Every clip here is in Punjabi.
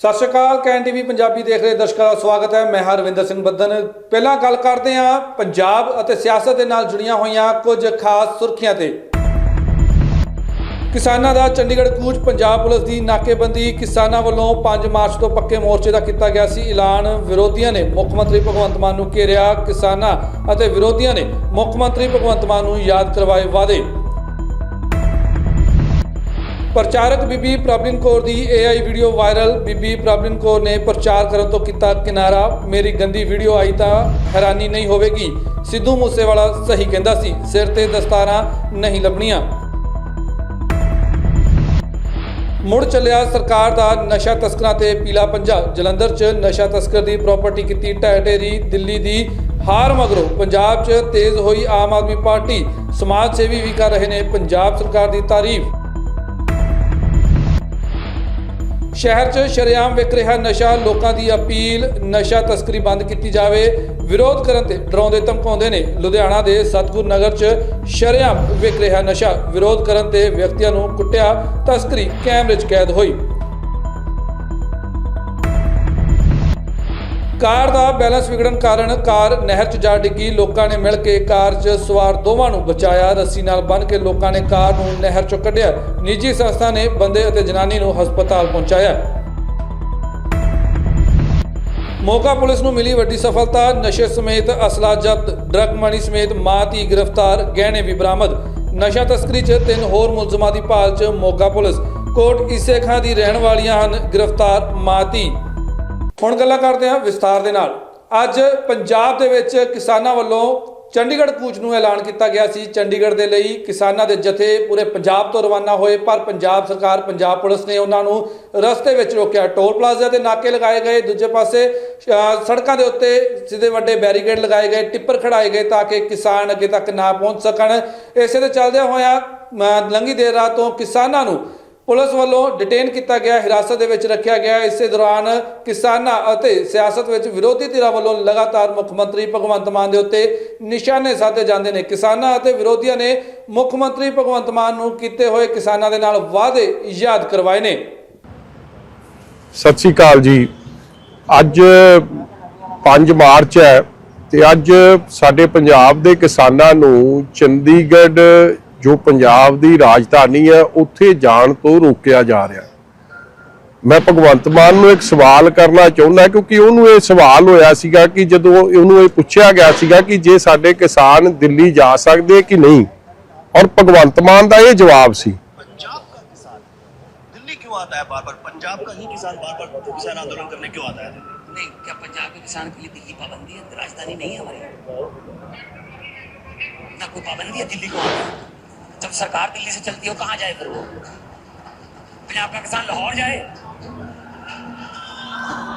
ਸਤਿ ਸ਼੍ਰੀ ਅਕਾਲ, ਕੈਨ ਟੀਵੀ ਪੰਜਾਬੀ ਦੇਖ ਰਹੇ ਦਰਸ਼ਕਾਂ ਦਾ ਸਵਾਗਤ ਹੈ। ਮੈਂ ਹਰਵਿੰਦਰ ਸਿੰਘ ਬੱਦਨ। ਪਹਿਲਾਂ ਗੱਲ ਕਰਦੇ ਹਾਂ ਪੰਜਾਬ ਅਤੇ ਸਿਆਸਤ ਦੇ ਨਾਲ ਜੁੜੀਆਂ ਹੋਈਆਂ ਕੁਝ ਖਾਸ ਸੁਰਖੀਆਂ ਤੇ। ਕਿਸਾਨਾਂ ਦਾ ਚੰਡੀਗੜ੍ਹ ਕੂਚ ਪੰਜਾਬ ਪੁਲਿਸ ਦੀ ਨਾਕੇਬੰਦੀ। ਕਿਸਾਨਾਂ ਵੱਲੋਂ 5 ਮਾਰਚ ਤੋਂ ਪੱਕੇ ਮੋਰਚੇ ਦਾ ਕੀਤਾ ਗਿਆ ਸੀ ਐਲਾਨ। ਵਿਰੋਧੀਆਂ ਨੇ ਮੁੱਖ ਮੰਤਰੀ ਭਗਵੰਤ ਮਾਨ ਨੂੰ ਘੇਰਿਆ। ਕਿਸਾਨਾਂ ਅਤੇ ਵਿਰੋਧੀਆਂ ਨੇ ਮੁੱਖ ਮੰਤਰੀ ਭਗਵੰਤ ਮਾਨ ਨੂੰ ਯਾਦ ਕਰਵਾਏ ਵਾਅਦੇ। ਪ੍ਰਚਾਰਕ ਬੀਬੀ ਪ੍ਰਬਲਿਨ ਕੌਰ ਦੀ AI video viral Bibi Prablin Kaur ਨੇ ਪ੍ਰਚਾਰ ਕਰਨ ਤੋਂ ਕੀਤਾ ਕਿਨਾਰਾ। ਮੇਰੀ ਗੰਦੀ ਵੀਡੀਓ ਆਈ ਤਾਂ ਹੈਰਾਨੀ ਨਹੀਂ ਹੋਵੇਗੀ। ਸਿੱਧੂ ਮੂਸੇਵਾਲਾ ਸਹੀ ਕਹਿੰਦਾ ਸੀ, ਸਿਰ ਤੇ ਦਸਤਾਰਾਂ ਨਹੀਂ ਲੱਭਣੀਆਂ। ਮੁੜ ਚੱਲਿਆ ਸਰਕਾਰ ਦਾ ਨਸ਼ਾ ਤਸਕਰਾਂ ਤੇ ਪੀਲਾ ਪੰਜਾ। ਜਲੰਧਰ 'ਚ ਨਸ਼ਾ ਤਸਕਰ ਦੀ ਪ੍ਰਾਪਰਟੀ ਕੀਤੀ ਢਹਿ ਢੇਰੀ। ਦਿੱਲੀ ਦੀ ਹਾਰ ਮਗਰੋਂ ਪੰਜਾਬ 'ਚ ਤੇਜ਼ ਹੋਈ ਆਮ ਆਦਮੀ ਪਾਰਟੀ। ਸਮਾਜ ਸੇਵੀ ਵੀ ਕਰ ਰਹੇ ਨੇ ਪੰਜਾਬ ਸਰਕਾਰ ਦੀ ਤਾਰੀਫ। ਸ਼ਹਿਰ 'ਚ ਸ਼ਰੇਆਮ ਵਿਕ ਰਿਹਾ ਨਸ਼ਾ, ਲੋਕਾਂ ਦੀ ਅਪੀਲ, ਨਸ਼ਾ ਤਸਕਰੀ ਬੰਦ ਕੀਤੀ ਜਾਵੇ। ਵਿਰੋਧ ਕਰਨ ਤੇ ਡਰਾਉਂਦੇ ਧਮਕਾਉਂਦੇ ਨੇ। ਲੁਧਿਆਣਾ ਦੇ ਸਤਗੁਰ ਨਗਰ 'ਚ ਸ਼ਰੇਆਮ ਵਿਕ ਰਿਹਾ ਨਸ਼ਾ। ਵਿਰੋਧ ਕਰਨ ਤੇ ਵਿਅਕਤੀਆਂ ਨੂੰ ਕੁੱਟਿਆ, ਤਸਕਰੀ ਕੈਮਰੇ 'ਚ ਕੈਦ ਹੋਈ। ਕਾਰ ਦਾ ਬੈਲੈਂਸ ਵਿਗੜਨ ਕਾਰਨ ਕਾਰ ਨਹਿਰ 'ਚ ਜਾ ਡਿੱਗੀ। ਲੋਕਾਂ ਨੇ ਮਿਲ ਕੇ ਕਾਰ 'ਚ ਸਵਾਰ ਦੋਵਾਂ ਨੂੰ ਬਚਾਇਆ। ਰੱਸੀ ਨਾਲ ਬੰਨ੍ਹ ਕੇ ਲੋਕਾਂ ਨੇ ਕਾਰ ਨੂੰ ਨਹਿਰ 'ਚੋਂ ਕੱਢਿਆ। ਨਿੱਜੀ ਸੰਸਥਾ ਨੇ ਬੰਦੇ ਅਤੇ ਜਨਾਨੀ ਨੂੰ ਹਸਪਤਾਲ ਪਹੁੰਚਾਇਆ। ਮੋਗਾ ਪੁਲਿਸ ਨੂੰ ਮਿਲੀ ਵੱਡੀ ਸਫਲਤਾ। ਨਸ਼ੇ ਸਮੇਤ ਅਸਲਾ ਜ਼ਬਤ। ਡਰਗ ਮਣੀ ਸਮੇਤ ਮਾਂ, ਧੀ ਗ੍ਰਿਫਤਾਰ। ਗਹਿਣੇ ਵੀ ਬਰਾਮਦ। ਨਸ਼ਾ ਤਸਕਰੀ 'ਚ ਤਿੰਨ ਹੋਰ ਮੁਲਜ਼ਮਾਂ ਦੀ ਭਾਲ 'ਚ ਮੋਗਾ ਪੁਲਿਸ। ਕੋਟ ਈਸੇ ਖਾਂ ਦੀ ਰਹਿਣ ਵਾਲੀਆਂ ਹਨ। ਗ੍ਰਿਫਤਾਰ ਮਾਂ, ਧੀ। ਹੁਣ ਗੱਲਾਂ ਕਰਦੇ ਹਾਂ ਵਿਸਤਾਰ ਦੇ ਨਾਲ। ਅੱਜ ਪੰਜਾਬ ਦੇ ਵਿੱਚ ਕਿਸਾਨਾਂ ਵੱਲੋਂ ਚੰਡੀਗੜ੍ਹ ਕੂਚ ਨੂੰ ਐਲਾਨ ਕੀਤਾ ਗਿਆ ਸੀ। ਚੰਡੀਗੜ੍ਹ ਦੇ ਲਈ ਕਿਸਾਨਾਂ ਦੇ ਜਥੇ ਪੂਰੇ ਪੰਜਾਬ ਤੋਂ ਰਵਾਨਾ ਹੋਏ ਪਰ ਪੰਜਾਬ ਸਰਕਾਰ ਪੰਜਾਬ ਪੁਲਿਸ ਨੇ ਉਹਨਾਂ ਨੂੰ ਰਸਤੇ ਵਿੱਚ ਰੋਕਿਆ। ਟੋਲ ਪਲਾਜ਼ਾ ਤੇ ਨਾਕੇ ਲਗਾਏ ਗਏ। ਦੂਜੇ ਪਾਸੇ ਸੜਕਾਂ ਦੇ ਉੱਤੇ ਸਿੱਧੇ ਵੱਡੇ ਬੈਰੀਕੇਡ ਲਗਾਏ ਗਏ ਟਿੱਪਰ ਖੜਾਏ ਗਏ ਤਾਂ ਕਿ ਕਿਸਾਨ ਅੱਗੇ ਤੱਕ ਨਾ ਪਹੁੰਚ ਸਕਣ। ਇਸੇ ਦੇ ਚੱਲਦਿਆਂ ਹੋਇਆਂ ਅ, ਲੰਘੀ ਦੇਰ ਰਾਤ ਤੋਂ ਕਿਸਾਨਾਂ ਨੂੰ ਪੁਲਿਸ ਵੱਲੋਂ ਡਿਟੇਨ ਕੀਤਾ ਗਿਆ, ਹਿਰਾਸਤ ਦੇ ਵਿੱਚ ਰੱਖਿਆ ਗਿਆ। ਇਸੇ ਦੌਰਾਨ ਕਿਸਾਨਾਂ ਅਤੇ ਸਿਆਸਤ ਵਿੱਚ ਵਿਰੋਧੀ ਧਿਰਾਂ ਵੱਲੋਂ ਲਗਾਤਾਰ ਮੁੱਖ ਮੰਤਰੀ ਭਗਵੰਤ ਮਾਨ ਦੇ ਉੱਤੇ ਨਿਸ਼ਾਨੇ ਸਾਧੇ ਜਾਂਦੇ ਨੇ। ਕਿਸਾਨਾਂ ਅਤੇ ਵਿਰੋਧੀਆਂ ਨੇ ਮੁੱਖ ਮੰਤਰੀ ਭਗਵੰਤ ਮਾਨ ਨੂੰ ਕੀਤੇ ਹੋਏ ਕਿਸਾਨਾਂ ਦੇ ਨਾਲ ਵਾਅਦੇ ਯਾਦ ਕਰਵਾਏ ਨੇ। ਸਤਿ ਸ੍ਰੀ ਅਕਾਲ ਜੀ। ਅੱਜ 5 ਮਾਰਚ ਹੈ ਤੇ ਅੱਜ ਸਾਡੇ ਪੰਜਾਬ ਦੇ ਕਿਸਾਨਾਂ ਨੂੰ ਚੰਡੀਗੜ੍ਹ ਜੋ ਪੰਜਾਬ ਦੀ ਰਾਜਧਾਨੀ ਹੈ ਉੱਥੇ ਜਾਣ ਤੋਂ ਰੋਕਿਆ ਜਾ ਰਿਹਾ ਮੈਂ ਭਗਵੰਤ ਮਾਨ ਨੂੰ ਇੱਕ ਸਵਾਲ ਕਰਨਾ ਚਾਹੁੰਦਾ ਕਿਉਂਕਿ ਉਹਨੂੰ ਇਹ ਸਵਾਲ ਹੋਇਆ ਸੀਗਾ ਕਿ ਜਦੋਂ ਉਹਨੂੰ ਇਹ ਪੁੱਛਿਆ ਗਿਆ ਸੀਗਾ ਕਿ ਜੇ ਸਾਡੇ ਕਿਸਾਨ ਦਿੱਲੀ ਜਾ ਸਕਦੇ ਕਿ ਨਹੀਂ ਔਰ ਭਗਵੰਤ ਮਾਨ ਦਾ ਇਹ ਜਵਾਬ ਸੀ पंजाब का किसान दिल्ली क्यों आता है बार बार पंजाब का ही किसान बार बार किसान आंदोलन करने क्यों आता है नहीं क्या पंजाब के किसान के लिए दिल्ली पाबंदी है राजधानी नहीं है हमारी ना कोई पाबंदी है दिल्ली को आने की। जब सरकार दिल्ली से चलती हो कहाँ जाए फिर वो पंजाब का किसान लाहौर जाए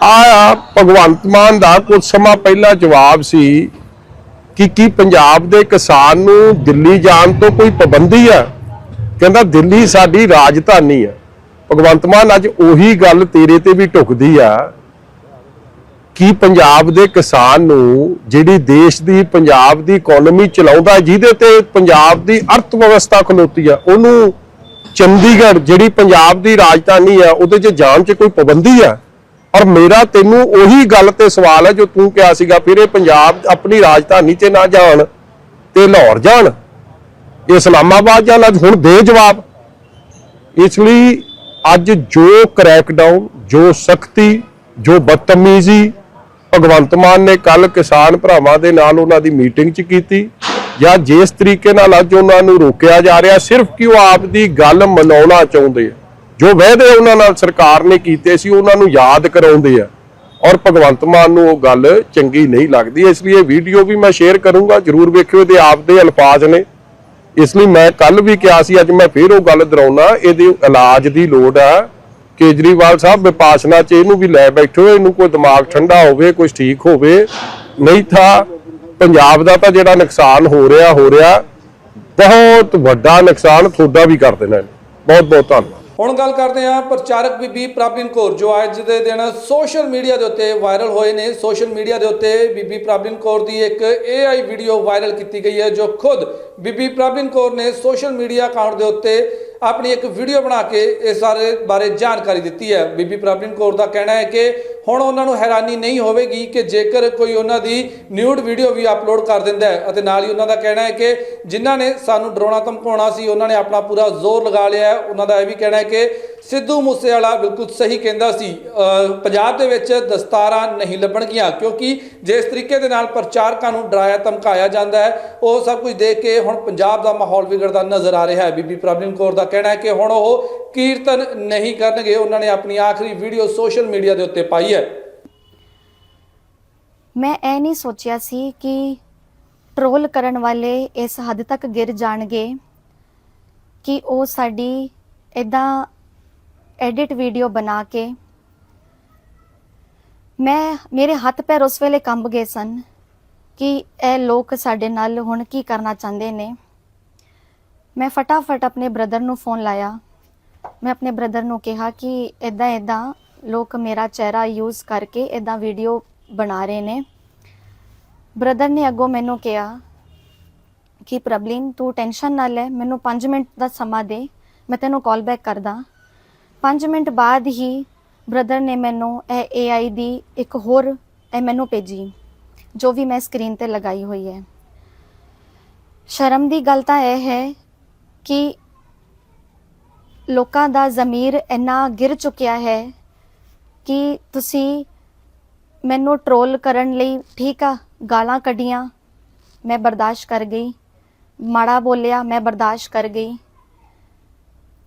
ਆ ਭਗਵੰਤ ਮਾਨ ਦਾ ਕੁਝ ਸਮਾਂ ਪਹਿਲਾਂ ਜਵਾਬ ਸੀ ਕਿ ਕੀ ਪੰਜਾਬ ਦੇ ਕਿਸਾਨ ਨੂੰ ਦਿੱਲੀ ਜਾਣ ਤੋਂ ਕੋਈ ਪਾਬੰਦੀ ਆ ਕਹਿੰਦਾ ਦਿੱਲੀ ਸਾਡੀ ਰਾਜਧਾਨੀ ਆ ਭਗਵੰਤ ਮਾਨ ਅੱਜ ਉਹੀ ਗੱਲ ਤੇਰੇ ਤੇ ਵੀ ਢੁਕਦੀ ਆ ਕਿ ਪੰਜਾਬ ਦੇ ਕਿਸਾਨ ਨੂੰ ਜਿਹੜੀ ਦੇਸ਼ ਦੀ ਪੰਜਾਬ ਦੀ ਇਕਨੋਮੀ ਚਲਾਉਂਦਾ ਜਿਹਦੇ ਤੇ ਪੰਜਾਬ ਦੀ ਅਰਥ ਵਿਵਸਥਾ ਖਲੋਤੀ ਆ ਉਹਨੂੰ ਚੰਡੀਗੜ੍ਹ ਜਿਹੜੀ ਪੰਜਾਬ ਦੀ ਰਾਜਧਾਨੀ ਆ ਉਹਦੇ 'ਚ ਜਾਣ 'ਚ ਕੋਈ ਪਾਬੰਦੀ ਆ ਔਰ ਮੇਰਾ ਤੈਨੂੰ ਉਹੀ ਗੱਲ ਤੇ ਸਵਾਲ ਹੈ ਜੋ ਤੂੰ ਕਿਹਾ ਸੀਗਾ ਫਿਰ ਇਹ ਪੰਜਾਬ ਆਪਣੀ ਰਾਜਧਾਨੀ 'ਚ ਨਾ ਜਾਣ ਤੇ ਲਾਹੌਰ ਜਾਣ। ਇਸਲਾਮਾਬਾਦ ਜਾਣ, ਅੱਜ ਹੁਣ ਦੇ ਜਵਾਬ। ਇਸ ਲਈ ਅੱਜ ਜੋ ਕ੍ਰੈਕਡਾਊਨ, ਜੋ ਸਖਤੀ, ਜੋ ਬਦਤਮੀਜ਼ੀ ਭਗਵੰਤ ਮਾਨ ਨੇ ਕੱਲ ਕਿਸਾਨ ਭਰਾਵਾਂ ਦੇ ਨਾਲ ਉਹਨਾਂ ਦੀ ਮੀਟਿੰਗ 'ਚ ਕੀਤੀ ਜਾਂ ਜਿਸ ਤਰੀਕੇ ਨਾਲ ਅੱਜ ਉਹਨਾਂ ਨੂੰ ਰੋਕਿਆ ਜਾ ਰਿਹਾ, ਸਿਰਫ ਕਿ ਉਹ ਆਪ ਦੀ ਗੱਲ ਮਨਾਉਣਾ ਚਾਹੁੰਦੇ ਆ। ਜੋ ਵਾਅਦੇ ਉਹਨਾਂ ਨਾਲ ਸਰਕਾਰ ਨੇ ਕੀਤੇ ਸੀ, ਉਹਨਾਂ ਨੂੰ ਯਾਦ ਕਰਾਉਂਦੇ ਆ। ਔਰ ਭਗਵੰਤ ਮਾਨ ਨੂੰ ਉਹ ਗੱਲ ਚੰਗੀ ਨਹੀਂ ਲੱਗਦੀ, ਇਸ ਲਈ ਇਹ ਵੀਡੀਓ ਵੀ ਮੈਂ ਸ਼ੇਅਰ ਕਰੂੰਗਾ, ਜਰੂਰ ਵੇਖਿਓ, ਇਹਦੇ ਆਪ ਦੇ ਅਲਫਾਜ਼ ਨੇ। ਇਸ ਲਈ ਮੈਂ ਕੱਲ ਵੀ ਕਿਹਾ ਸੀ, ਅੱਜ ਮੈਂ ਫੇਰ ਉਹ ਗੱਲ ਦੁਹਰਾਉਣਾ ਇਹਦੇ ਇਲਾਜ ਦੀ ਲੋੜ ਆ। ਕੇਜਰੀਵਾਲ ਸਾਹਿਬ ਵਿਪਾਸਨਾ ਚ ਇਹਨੂੰ ਵੀ ਲੈ ਬੈਠੋ, ਇਹਨੂੰ ਕੋਈ ਦਿਮਾਗ ਠੰਡਾ ਹੋਵੇ ਕੁਝ ਠੀਕ ਹੋਵੇ। ਨਹੀਂ ਤਾਂ ਪੰਜਾਬ ਦਾ ਤਾਂ ਜਿਹੜਾ ਨੁਕਸਾਨ ਹੋ ਰਿਹਾ ਹੋ ਰਿਹਾ। ਬਹੁਤ ਵੱਡਾ ਨੁਕਸਾਨ ਤੁਹਾਡਾ ਵੀ ਕਰ ਦੇਣਾ। ਬਹੁਤ ਬਹੁਤ ਧੰਨਵਾਦ। ਹੁਣ ਗੱਲ ਕਰਦੇ ਹਾਂ ਪ੍ਰਚਾਰਕ ਬੀਬੀ ਪ੍ਰਬਲਿਨ ਕੌਰ, ਜੋ ਅੱਜ ਦੇ ਦਿਨ ਸੋਸ਼ਲ ਮੀਡੀਆ ਦੇ ਉੱਤੇ ਵਾਇਰਲ ਹੋਏ ਨੇ। ਸੋਸ਼ਲ ਮੀਡੀਆ ਦੇ ਉੱਤੇ ਬੀਬੀ ਪ੍ਰਬਲਿਨ ਕੌਰ ਦੀ ਇੱਕ AI ਵੀਡੀਓ ਵਾਇਰਲ ਕੀਤੀ ਗਈ ਹੈ, ਜੋ ਖੁਦ ਬੀਬੀ ਪ੍ਰਬਲਿਨ ਕੌਰ ਨੇ ਸੋਸ਼ਲ ਮੀਡੀਆ ਅਕਾਊਂਟ ਦੇ ਉੱਤੇ ਆਪਣੀ ਇੱਕ ਵੀਡੀਓ ਬਣਾ ਕੇ ਇਸ ਸਾਰੇ ਬਾਰੇ ਜਾਣਕਾਰੀ ਦਿੱਤੀ ਹੈ। ਬੀਬੀ ਪ੍ਰਵੀਨ ਕੌਰ ਦਾ ਕਹਿਣਾ ਹੈ ਕਿ ਹੁਣ ਉਹਨਾਂ ਨੂੰ ਹੈਰਾਨੀ ਨਹੀਂ ਹੋਵੇਗੀ ਕਿ ਜੇਕਰ ਕੋਈ ਉਹਨਾਂ ਦੀ ਨਿਊਡ ਵੀਡੀਓ ਵੀ ਅਪਲੋਡ ਕਰ ਦਿੰਦਾ ਹੈ ਅਤੇ ਨਾਲ ਹੀ ਉਹਨਾਂ ਦਾ ਕਹਿਣਾ ਹੈ ਕਿ ਜਿਨ੍ਹਾਂ ਨੇ ਸਾਨੂੰ ਡਰਾਉਣਾ ਧਮਕਾਉਣਾ ਸੀ, ਉਹਨਾਂ ਨੇ ਆਪਣਾ ਪੂਰਾ ਜ਼ੋਰ ਲਗਾ ਲਿਆ ਹੈ। ਉਹਨਾਂ ਦਾ ਇਹ ਵੀ ਕਹਿਣਾ ਹੈ ਕਿ ਸਿੱਧੂ ਮੂਸੇਵਾਲਾ ਬਿਲਕੁਲ ਸਹੀ ਕਹਿੰਦਾ ਸੀ ਪੰਜਾਬ ਦੇ ਵਿੱਚ ਦਸਤਾਰਾਂ ਨਹੀਂ ਲੱਭਣਗੀਆਂ ਕਿਉਂਕਿ ਜਿਸ ਤਰੀਕੇ ਦੇ ਨਾਲ ਪ੍ਰਚਾਰਕਾਂ ਨੂੰ ਡਰਾਇਆ, ਧਮਕਾਇਆ ਜਾਂਦਾ ਹੈ, ਉਹ ਸਭ ਕੁਝ ਦੇਖ ਕੇ ਹੁਣ ਪੰਜਾਬ ਦਾ ਮਾਹੌਲ ਵਿਗੜਦਾ ਨਜ਼ਰ ਆ ਰਿਹਾ ਹੈ। ਬੀਬੀ ਪ੍ਰਵੀਨ ਕੌਰ ਦਾ ਕਹਿਣਾ ਹੈ ਕਿ ਹੁਣ ਉਹ ਕੀਰਤਨ ਨਹੀਂ ਕਰਨਗੇ। ਉਹਨਾਂ ਨੇ ਆਪਣੀ ਆਖਰੀ ਵੀਡੀਓ ਸੋਸ਼ਲ ਮੀਡੀਆ ਦੇ ਉੱਤੇ ਪਾਈ ਹੈ। ਮੈਂ ਇਹ ਨਹੀਂ ਸੋਚਿਆ ਸੀ ਕਿ ਟਰੋਲ ਕਰਨ ਵਾਲੇ ਇਸ ਹੱਦ ਤੱਕ ਗਿਰ ਜਾਣਗੇ ਕਿ ਉਹ ਸਾਡੀ ਇਦਾਂ ਐਡਿਟ ਵੀਡੀਓ ਬਣਾ ਕੇ ਮੈਂ, ਮੇਰੇ ਹੱਥ ਪੈਰ ਉਸ ਵੇਲੇ ਕੰਬ ਗਏ ਸਨ ਕਿ ਇਹ ਲੋਕ ਸਾਡੇ ਨਾਲ ਹੁਣ ਕੀ ਕਰਨਾ ਚਾਹੁੰਦੇ ਨੇ। ਮੈਂ ਫਟਾਫਟ ਆਪਣੇ ਬ੍ਰਦਰ ਨੂੰ ਫੋਨ ਲਾਇਆ। ਮੈਂ ਆਪਣੇ ਬ੍ਰਦਰ ਨੂੰ ਕਿਹਾ ਕਿ ਇਦਾਂ ਇਦਾਂ ਲੋਕ ਮੇਰਾ ਚਿਹਰਾ ਯੂਜ਼ ਕਰਕੇ ਇਦਾਂ ਵੀਡੀਓ ਬਣਾ ਰਹੇ ਨੇ। ਬ੍ਰਦਰ ਨੇ ਅੱਗੋਂ ਮੈਨੂੰ ਕਿਹਾ ਕਿ ਪ੍ਰਬਲੀਨ, ਤੂੰ ਟੈਨਸ਼ਨ ਨਾ ਲੈ, ਮੈਨੂੰ 5 ਮਿੰਟ ਦਾ ਸਮਾਂ ਦੇ, ਮੈਂ ਤੈਨੂੰ ਕਾਲ ਬੈਕ ਕਰਦਾ। 5 ਮਿੰਟ ਬਾਅਦ ਹੀ ਬ੍ਰਦਰ ਨੇ ਮੈਨੂੰ ਇਹ AI ਦੀ ਇੱਕ ਹੋਰ ਇਹ ਮੈਨੂੰ ਭੇਜੀ, ਜੋ ਵੀ ਮੈਂ ਸਕਰੀਨ ਤੇ ਲਗਾਈ ਹੋਈ ਹੈ। ਸ਼ਰਮ ਦੀ ਗੱਲ ਤਾਂ ਇਹ ਹੈ ਕਿ ਲੋਕਾਂ ਦਾ ਜ਼ਮੀਰ ਇੰਨਾ ਗਿਰ ਚੁੱਕਿਆ ਹੈ ਕਿ ਤੁਸੀਂ ਮੈਨੂੰ ਟਰੋਲ ਕਰਨ ਲਈ ਠੀਕ ਆ, ਗਾਲਾਂ ਕੱਢੀਆਂ, ਮੈਂ ਬਰਦਾਸ਼ਤ ਕਰ ਗਈ। ਮਾੜਾ ਬੋਲਿਆ, ਮੈਂ ਬਰਦਾਸ਼ਤ ਕਰ ਗਈ।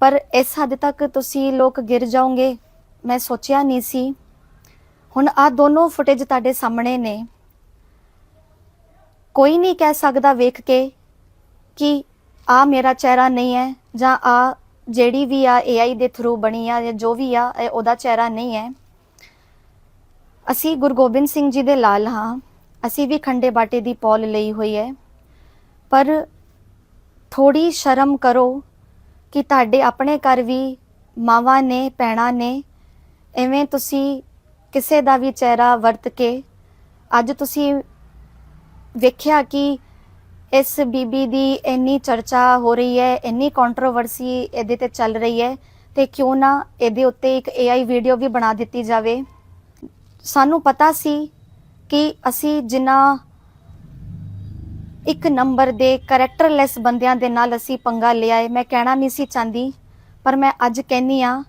ਪਰ ਇਸ ਹੱਦ ਤੱਕ ਤੁਸੀਂ ਲੋਕ ਗਿਰ ਜਾਓਗੇ, ਮੈਂ ਸੋਚਿਆ ਨਹੀਂ ਸੀ। ਹੁਣ ਆ ਦੋਨੋਂ ਫੁਟੇਜ ਤੁਹਾਡੇ ਸਾਹਮਣੇ ਨੇ। ਕੋਈ ਨਹੀਂ ਕਹਿ ਸਕਦਾ ਵੇਖ ਕੇ ਕਿ ਆ ਮੇਰਾ ਚਿਹਰਾ ਨਹੀਂ ਹੈ ਜਾਂ ਆ ਜਿਹੜੀ ਵੀ ਆ AI ਦੇ ਥਰੂ ਬਣੀ ਆ ਜਾਂ ਜੋ ਵੀ ਆ, ਇਹ ਉਹਦਾ ਚਿਹਰਾ ਨਹੀਂ ਹੈ। ਅਸੀਂ ਗੁਰੂ ਗੋਬਿੰਦ ਸਿੰਘ ਜੀ ਦੇ ਲਾਲ ਹਾਂ। ਅਸੀਂ ਵੀ ਖੰਡੇ ਬਾਟੇ ਦੀ ਪੌਲ ਲਈ ਹੋਈ ਹੈ। ਪਰ ਥੋੜੀ ਸ਼ਰਮ ਕਰੋ ਕਿ ਤੁਹਾਡੇ ਆਪਣੇ ਘਰ ਵੀ ਮਾਵਾਂ ਨੇ ਪੈਣਾ ਨੇ ਐਵੇਂ ਤੁਸੀਂ ਕਿਸੇ ਦਾ ਵੀ ਚਿਹਰਾ ਵਰਤ ਕੇ ਅੱਜ ਤੁਸੀਂ ਵੇਖਿਆ ਕਿ ਇਸ ਬੀਬੀ ਦੀ ਇੰਨੀ ਚਰਚਾ ਹੋ ਰਹੀ ਹੈ, ਇੰਨੀ ਕੰਟਰੋਵਰਸੀ ਇਹਦੇ ਤੇ ਚੱਲ ਰਹੀ ਹੈ ਤੇ ਕਿਉਂ ਨਾ ਇਹਦੇ ਉੱਤੇ ਇੱਕ AI ਵੀਡੀਓ ਵੀ ਬਣਾ ਦਿੱਤੀ ਜਾਵੇ। ਸਾਨੂੰ ਪਤਾ ਸੀ ਕਿ ਅਸੀਂ ਜਿੰਨਾ ਇੱਕ ਨੰਬਰ ਦੇ ਕੈਰੈਕਟਰਲੈਸ ਬੰਦਿਆਂ ਦੇ ਨਾਲ ਅਸੀਂ ਪੰਗਾ ਲਿਆ ਹੈ। ਮੈਂ ਕਹਿਣਾ ਨਹੀਂ ਸੀ ਚਾਹੁੰਦੀ, ਪਰ ਮੈਂ ਅੱਜ ਕਹਿੰਨੀ ਆ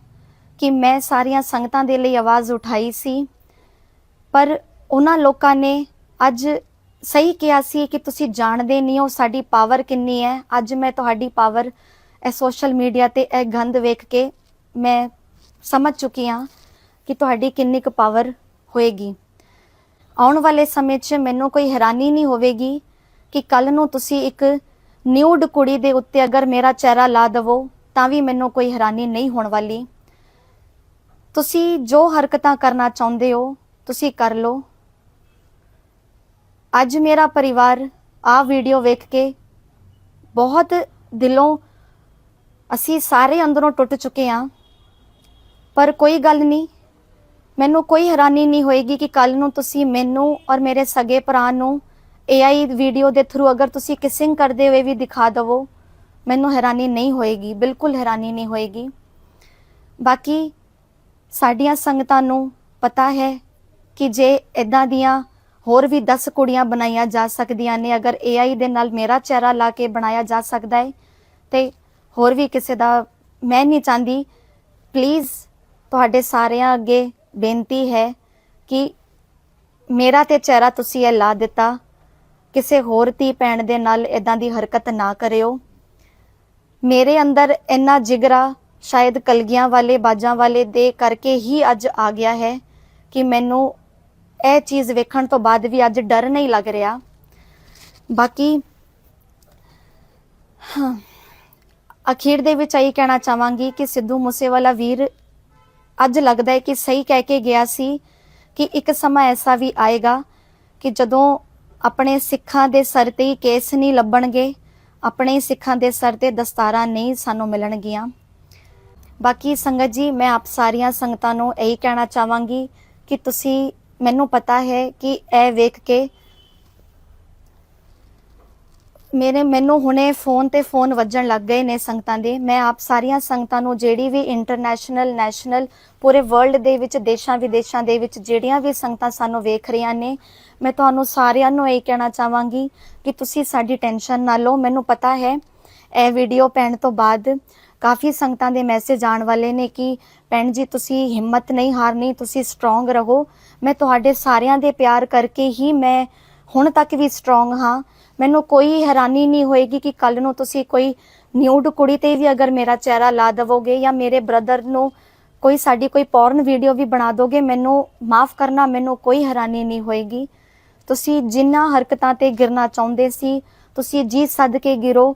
ਕਿ ਮੈਂ ਸਾਰੀਆਂ ਸੰਗਤਾਂ ਦੇ ਲਈ ਆਵਾਜ਼ ਉਠਾਈ ਸੀ। ਪਰ ਉਹਨਾਂ ਲੋਕਾਂ ਨੇ ਅੱਜ ਸਹੀ ਕਿਹਾ ਸੀ ਕਿ ਤੁਸੀਂ ਜਾਣਦੇ ਨਹੀਂ ਹੋ ਸਾਡੀ ਪਾਵਰ ਕਿੰਨੀ ਹੈ। ਅੱਜ ਮੈਂ ਤੁਹਾਡੀ ਪਾਵਰ ਇਹ ਸੋਸ਼ਲ ਮੀਡੀਆ ਤੇ ਇਹ ਗੰਦ ਵੇਖ ਕੇ ਮੈਂ ਸਮਝ ਚੁੱਕੀ ਹਾਂ ਕਿ ਤੁਹਾਡੀ ਕਿੰਨੀ ਕੁ ਪਾਵਰ ਹੋਏਗੀ। ਆਉਣ ਵਾਲੇ ਸਮੇਂ 'ਚ ਮੈਨੂੰ ਕੋਈ ਹੈਰਾਨੀ ਨਹੀਂ ਹੋਵੇਗੀ ਕਿ ਕੱਲ ਨੂੰ ਤੁਸੀਂ ਇੱਕ ਨਿਊਡ ਕੁੜੀ ਦੇ ਉੱਤੇ ਅਗਰ ਮੇਰਾ ਚਿਹਰਾ ਲਾ ਦਵੋ, ਤਾਂ ਵੀ ਮੈਨੂੰ ਕੋਈ ਹੈਰਾਨੀ ਨਹੀਂ ਹੋਣ ਵਾਲੀ। ਤੁਸੀਂ ਜੋ ਹਰਕਤਾਂ ਕਰਨਾ ਚਾਹੁੰਦੇ ਹੋ, ਤੁਸੀਂ ਕਰ ਲਓ। ਅੱਜ ਮੇਰਾ ਪਰਿਵਾਰ ਆ ਵੀਡੀਓ ਵੇਖ ਕੇ ਬਹੁਤ ਦਿਲੋਂ ਅਸੀਂ ਸਾਰੇ ਅੰਦਰੋਂ ਟੁੱਟ ਚੁੱਕੇ ਹਾਂ। ਪਰ ਕੋਈ ਗੱਲ ਨਹੀਂ, ਮੈਨੂੰ ਕੋਈ ਹੈਰਾਨੀ ਨਹੀਂ ਹੋਏਗੀ ਕਿ ਕੱਲ ਨੂੰ ਤੁਸੀਂ ਮੈਨੂੰ ਔਰ ਮੇਰੇ ਸਗੇ ਭਰਾ ਨੂੰ AI ਵੀਡੀਓ ਦੇ ਥਰੂ ਅਗਰ ਤੁਸੀਂ ਕਿਸਿੰਗ ਕਰਦੇ ਹੋਏ ਵੀ ਦਿਖਾ ਦਵੋ, ਮੈਨੂੰ ਹੈਰਾਨੀ ਨਹੀਂ ਹੋਏਗੀ, ਬਿਲਕੁਲ ਹੈਰਾਨੀ ਨਹੀਂ ਹੋਏਗੀ। ਬਾਕੀ ਸਾਡੀਆਂ ਸੰਗਤਾਂ ਨੂੰ ਪਤਾ ਹੈ ਕਿ ਜੇ ਇਦਾਂ ਦੀਆਂ ਹੋਰ ਵੀ 10 ਕੁੜੀਆਂ ਬਣਾਈਆਂ ਜਾ ਸਕਦੀਆਂ ਨੇ। ਅਗਰ AI ਦੇ ਨਾਲ ਮੇਰਾ ਚਿਹਰਾ ਲਾ ਕੇ ਬਣਾਇਆ ਜਾ ਸਕਦਾ ਹੈ ਤੇ ਹੋਰ ਵੀ ਕਿਸੇ ਦਾ, ਮੈਂ ਨਹੀਂ ਚਾਹੁੰਦੀ। ਪਲੀਜ਼ ਤੁਹਾਡੇ ਸਾਰਿਆਂ ਅੱਗੇ ਬੇਨਤੀ ਹੈ ਕਿ ਮੇਰਾ ਤੇ ਚਿਹਰਾ ਤੁਸੀਂ ਇਹ ਲਾ ਦਿੱਤਾ। ਕਿਸੇ ਹੋਰ ਧੀ ਭੈਣ ਦੇ ਨਾਲ ਇਦਾਂ ਦੀ ਹਰਕਤ ਨਾ ਕਰਿਓ। ਮੇਰੇ ਅੰਦਰ ਇੰਨਾ ਜਿਗਰਾ ਸ਼ਾਇਦ ਕਲਗੀਆਂ ਵਾਲੇ ਬਾਜਾਂ ਵਾਲੇ ਦੇ ਕਰਕੇ ਹੀ ਅੱਜ ਆ ਗਿਆ ਹੈ ਕਿ ਮੈਨੂੰ ਇਹ ਚੀਜ਼ ਵੇਖਣ ਤੋਂ ਬਾਅਦ ਵੀ ਅੱਜ ਡਰ ਨਹੀਂ ਲੱਗ ਰਿਹਾ। ਬਾਕੀ, ਹਾਂ, ਅਖੀਰ ਦੇ ਵਿੱਚ ਇਹੀ ਕਹਿਣਾ ਚਾਹਾਂਗੀ ਕਿ ਸਿੱਧੂ ਮੂਸੇਵਾਲਾ ਵੀਰ ਅੱਜ ਲੱਗਦਾ ਹੈ ਕਿ ਸਹੀ ਕਹਿ ਕੇ ਗਿਆ ਸੀ ਕਿ ਇੱਕ ਸਮਾਂ ਐਸਾ ਵੀ ਆਏਗਾ ਕਿ ਜਦੋਂ ਆਪਣੇ ਸਿੱਖਾਂ ਦੇ ਸਰ ਤੇ ਹੀ ਕੇਸ ਨਹੀਂ ਲੱਭਣਗੇ, ਆਪਣੇ ਹੀ ਸਿੱਖਾਂ ਦੇ ਸਰ ਤੇ ਦਸਤਾਰਾਂ ਨਹੀਂ ਸਾਨੂੰ ਮਿਲਣਗੀਆਂ। ਬਾਕੀ ਸੰਗਤ ਜੀ, ਮੈਂ ਆਪ ਸਾਰੀਆਂ ਸੰਗਤਾਂ ਨੂੰ ਇਹੀ ਕਹਿਣਾ ਚਾਹਾਂਗੀ ਕਿ ਤੁਸੀਂ ਮੈਨੂੰ ਪਤਾ ਹੈ ਕਿ ਇਹ ਵੇਖ ਕੇ ਮੇਰੇ ਮੈਨੂੰ ਹੁਣੇ ਫੋਨ ਤੇ ਫੋਨ ਵੱਜਣ ਲੱਗ ਗਏ ਨੇ ਸੰਗਤਾਂ ਦੇ। ਮੈਂ ਆਪ ਸਾਰੀਆਂ ਸੰਗਤਾਂ ਨੂੰ ਜਿਹੜੀ ਵੀ ਇੰਟਰਨੈਸ਼ਨਲ ਨੈਸ਼ਨਲ ਪੂਰੇ ਵਰਲਡ ਦੇ ਵਿੱਚ, ਦੇਸ਼ਾਂ ਵਿਦੇਸ਼ਾਂ ਦੇ ਵਿੱਚ ਜਿਹੜੀਆਂ ਵੀ ਸੰਗਤਾਂ ਸਾਨੂੰ ਵੇਖ ਰਹੀਆਂ ਨੇ, ਮੈਂ ਤੁਹਾਨੂੰ ਸਾਰਿਆਂ ਨੂੰ ਇਹ ਕਹਿਣਾ ਚਾਹਾਂਗੀ ਕਿ ਤੁਸੀਂ ਸਾਡੀ ਟੈਨਸ਼ਨ ਨਾ ਲਓ। ਮੈਨੂੰ ਪਤਾ ਹੈ, ਇਹ ਵੀਡੀਓ ਪੈਣ ਤੋਂ ਬਾਅਦ ਕਾਫੀ ਸੰਗਤਾਂ ਦੇ ਮੈਸੇਜ ਆਉਣ ਵਾਲੇ ਨੇ ਕਿ ਭੈਣ ਜੀ, ਤੁਸੀਂ ਹਿੰਮਤ ਨਹੀਂ ਹਾਰਨੀ, ਤੁਸੀਂ ਸਟਰੋਂਗ ਰਹੋ। ਮੈਂ ਤੁਹਾਡੇ ਸਾਰਿਆਂ ਦੇ ਪਿਆਰ ਕਰਕੇ ਹੀ ਮੈਂ ਹੁਣ ਤੱਕ ਵੀ ਸਟਰੋਂਗ ਹਾਂ। ਮੈਨੂੰ ਕੋਈ ਹੈਰਾਨੀ ਨਹੀਂ ਹੋਏਗੀ ਕਿ ਕੱਲ ਨੂੰ ਤੁਸੀਂ ਕੋਈ ਨਿਊਡ ਕੁੜੀ ਤੇ ਵੀ ਅਗਰ ਮੇਰਾ ਚਿਹਰਾ ਲਾ ਦਵੋਗੇ ਜਾਂ ਮੇਰੇ ਬ੍ਰਦਰ ਨੂੰ ਕੋਈ ਸਾਡੀ ਕੋਈ ਪੋਰਨ ਵੀਡੀਓ ਵੀ ਬਣਾ ਦੋਗੇ, ਮੈਨੂੰ ਮਾਫ ਕਰਨਾ, ਮੈਨੂੰ ਕੋਈ ਹੈਰਾਨੀ ਨਹੀਂ ਹੋਏਗੀ। ਤੁਸੀਂ ਜਿੰਨਾ ਹਰਕਤਾਂ ਤੇ ਗਿਰਨਾ ਚਾਹੁੰਦੇ ਸੀ, ਤੁਸੀਂ ਜੀ ਸੱਦ ਕੇ ਗਿਰੋ।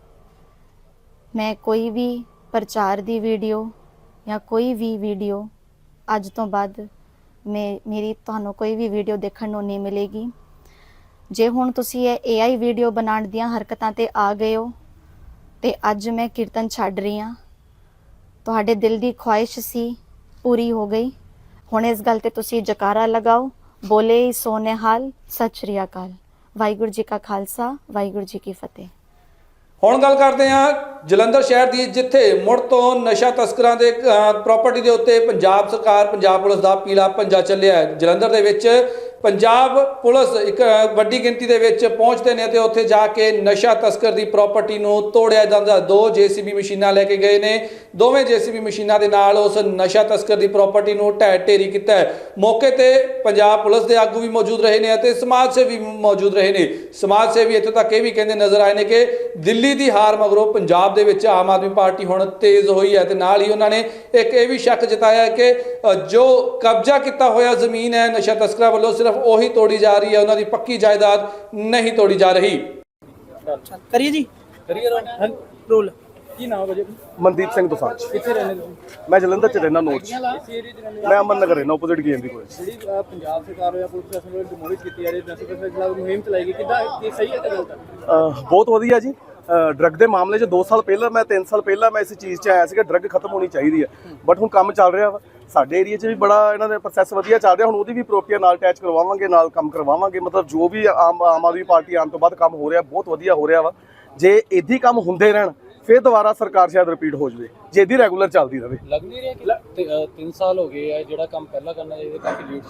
ਮੈਂ ਕੋਈ ਵੀ ਪ੍ਰਚਾਰ ਦੀ ਵੀਡੀਓ ਜਾਂ ਕੋਈ ਵੀ ਵੀਡੀਓ ਅੱਜ ਤੋਂ ਬਾਅਦ ਮੈਂ, ਮੇਰੀ ਤੁਹਾਨੂੰ ਕੋਈ ਵੀ ਵੀਡੀਓ ਦੇਖਣ ਨੂੰ ਨਹੀਂ ਮਿਲੇਗੀ। ਜੇ ਹੁਣ ਤੁਸੀਂ ਇਹ AI ਵੀਡੀਓ ਬਣਾਉਣ ਦੀਆਂ ਹਰਕਤਾਂ ਤੇ ਆ ਗਏ ਹੋ, ਤੇ ਅੱਜ ਮੈਂ ਕੀਰਤਨ ਛੱਡ ਰਹੀ ਹਾਂ। ਤੁਹਾਡੇ ਦਿਲ ਦੀ ਖੁਆਇਸ਼ ਸੀ, ਪੂਰੀ ਹੋ ਗਈ। ਹੁਣ ਇਸ ਗੱਲ ਤੇ ਤੁਸੀਂ ਜਕਾਰਾ ਲਗਾਓ। ਬੋਲੇ ਸੋਨੇਹਾਲ ਸਤਿ ਸ਼੍ਰੀ ਅਕਾਲ। ਵਾਹਿਗੁਰੂ ਜੀ ਕਾ ਖਾਲਸਾ, ਵਾਹਿਗੁਰੂ ਜੀ ਕੀ ਫਤਿਹ। ਹੁਣ ਗੱਲ ਕਰਦੇ ਹਾਂ ਜਲੰਧਰ ਸ਼ਹਿਰ ਦੀ, ਜਿੱਥੇ ਮੁੜ ਤੋਂ ਨਸ਼ਾ ਤਸਕਰਾਂ ਦੇ ਪ੍ਰਾਪਰਟੀ ਦੇ ਉੱਤੇ ਪੰਜਾਬ ਸਰਕਾਰ, ਪੰਜਾਬ ਪੁਲਿਸ ਦਾ ਪੀਲਾ ਪੰਜਾ ਚੱਲਿਆ ਹੈ। ਜਲੰਧਰ ਦੇ ਵਿੱਚ ਪੰਜਾਬ ਪੁਲਿਸ ਇੱਕ ਵੱਡੀ ਗਿਣਤੀ ਦੇ ਵਿੱਚ ਪਹੁੰਚਦੇ ਨੇ ਤੇ ਉੱਥੇ ਜਾ ਕੇ ਨਸ਼ਾ ਤਸਕਰ ਦੀ ਪ੍ਰਾਪਰਟੀ ਨੂੰ ਤੋੜਿਆ ਜਾਂਦਾ। ਦੋ ਜੀਸੀਬੀ ਮਸ਼ੀਨਾਂ ਲੈ ਕੇ ਗਏ ਨੇ। ਦੋਵੇਂ ਜੀਸੀਬੀ ਮਸ਼ੀਨਾਂ ਦੇ ਨਾਲ ਉਸ ਨਸ਼ਾ ਤਸਕਰ ਦੀ ਪ੍ਰਾਪਰਟੀ ਨੂੰ ਢਹਿ ਢੇਰੀ ਕੀਤਾ ਹੈ। ਮੌਕੇ ਤੇ ਪੰਜਾਬ ਪੁਲਿਸ ਦੇ ਆਗੂ ਵੀ ਮੌਜੂਦ ਰਹੇ ਨੇ ਅਤੇ ਸਮਾਜ ਸੇਵੀ ਮੌਜੂਦ ਰਹੇ ਨੇ। ਸਮਾਜ ਸੇਵੀ ਇੱਥੋਂ ਤੱਕ ਇਹ ਵੀ ਕਹਿੰਦੇ ਨਜ਼ਰ ਆਏ ਨੇ ਕਿ ਦਿੱਲੀ ਦੀ ਹਾਰ ਮਗਰੋਂ ਪੰਜਾਬ ਦੇ ਵਿੱਚ ਆਮ ਆਦਮੀ ਪਾਰਟੀ ਹੁਣ ਤੇਜ਼ ਹੋਈ ਹੈ ਤੇ ਨਾਲ ਹੀ ਉਹਨਾਂ ਨੇ ਇੱਕ ਇਹ ਵੀ ਸ਼ੱਕ ਜਤਾਇਆ ਕਿ ਜੋ ਕਬਜ਼ਾ ਕੀਤਾ ਹੋਇਆ ਜ਼ਮੀਨ ਹੈ ਨਸ਼ਾ ਤਸਕਰਾਂ ਵੱਲੋਂ ਸਿਰਫ ਉਹੀ ਤੋੜੀ ਜਾ ਰਹੀ ਹੈ ਉਹਨਾਂ ਦੀ ਪੱਕੀ ਜਾਇਦਾਦ ਨਹੀਂ ਤੋੜੀ ਜਾ ਰਹੀ। ਕਰੀਏ ਜੀ? ਕਰੀਏ ਰੋਲ। ਕੀ ਨਾਮ ਹੈ ਜੀ ਮਨਦੀਪ ਸਿੰਘ ਦੋਸਾਂਝ। ਕਿੱਥੇ ਰਹਿੰਦੇ ਤੁਸੀਂ? ਮੈਂ ਜਲੰਧਰ ਚ ਰਹਿਣਾ ਨੋਟ ਮੈਂ ਅਮਨ ਨਗਰ ਰਹਿਣਾ ਆਪੋਜ਼ਿਟ ਗੇਮ ਦੀ ਕੋਲ। ਜਿਹੜੀ ਪੰਜਾਬ ਸਰਕਾਰ ਜਾਂ ਪੁਲਿਸ ਪ੍ਰਸ਼ਾਸਨ ਵੱਲੋਂ ਡਿਮੋਲਿਸ਼ ਕੀਤੀ ਜਾ ਰਹੀ ਹੈ ਨਸ਼ੇ ਦੇ ਖਿਲਾਫ ਮੁਹਿੰਮ ਚਲਾਈ ਗਈ। ਕਿੱਦਾਂ ਕੀ ਸਹੀ ਹੈ ਤੇ ਗਲਤ ਹੈ? ਬਹੁਤ ਵਧੀਆ ਜੀ। ਡਰੱਗ ਦੇ ਮਾਮਲੇ 'ਚ 2 ਸਾਲ ਪਹਿਲਾਂ ਮੈਂ 3 ਸਾਲ ਪਹਿਲਾਂ ਮੈਂ ਇਸ ਚੀਜ਼ 'ਚ ਆਇਆ ਸੀਗਾ ਡਰੱਗ ਖਤਮ ਹੋਣੀ ਚਾਹੀਦੀ ਹੈ। ਬਟ ਹੁਣ ਕੰਮ ਚੱਲ ਰਿਹਾ ਵਾ। ਸਾਡੇ ਏਰੀਆ 'ਚ ਵੀ ਬੜਾ ਇਹਨਾਂ ਦਾ ਪ੍ਰੋਸੈਸ ਵਧੀਆ ਚੱਲ ਰਿਹਾ। ਹੁਣ ਉਹਦੀ ਵੀ ਪ੍ਰੋਪੀਆ ਨਾਲ ਅਟੈਚ ਕਰਵਾਵਾਂਗੇ, ਨਾਲ ਕੰਮ ਕਰਵਾਵਾਂਗੇ। ਮਤਲਬ ਜੋ ਵੀ ਆਮ ਆਮ ਆਦਮੀ ਪਾਰਟੀ ਆਉਣ ਤੋਂ ਬਾਅਦ ਕੰਮ ਹੋ ਰਿਹਾ, ਬਹੁਤ ਵਧੀਆ ਹੋ ਰਿਹਾ ਵਾ। ਜੇ ਇਦਾਂ ਕੰਮ ਹੁੰਦੇ ਰਹਿਣ, ਫਿਰ ਦੁਬਾਰਾ ਸਰਕਾਰ ਸ਼ਾਇਦ ਰਿਪੀਟ ਹੋ ਜਾਵੇ, ਜੇ ਇਦਾਂ ਰੈਗੂਲਰ ਚੱਲਦੀ ਰਹੇ। ਲੱਗ ਨਹੀਂ ਰਿਹਾ ਕਿ 3 ਸਾਲ ਹੋ ਗਏ ਆ, ਜਿਹੜਾ ਕੰਮ ਪਹਿਲਾਂ ਕਰਨਾ ਚਾਹੀਦਾ ਕਾਫੀ ਲੇਟ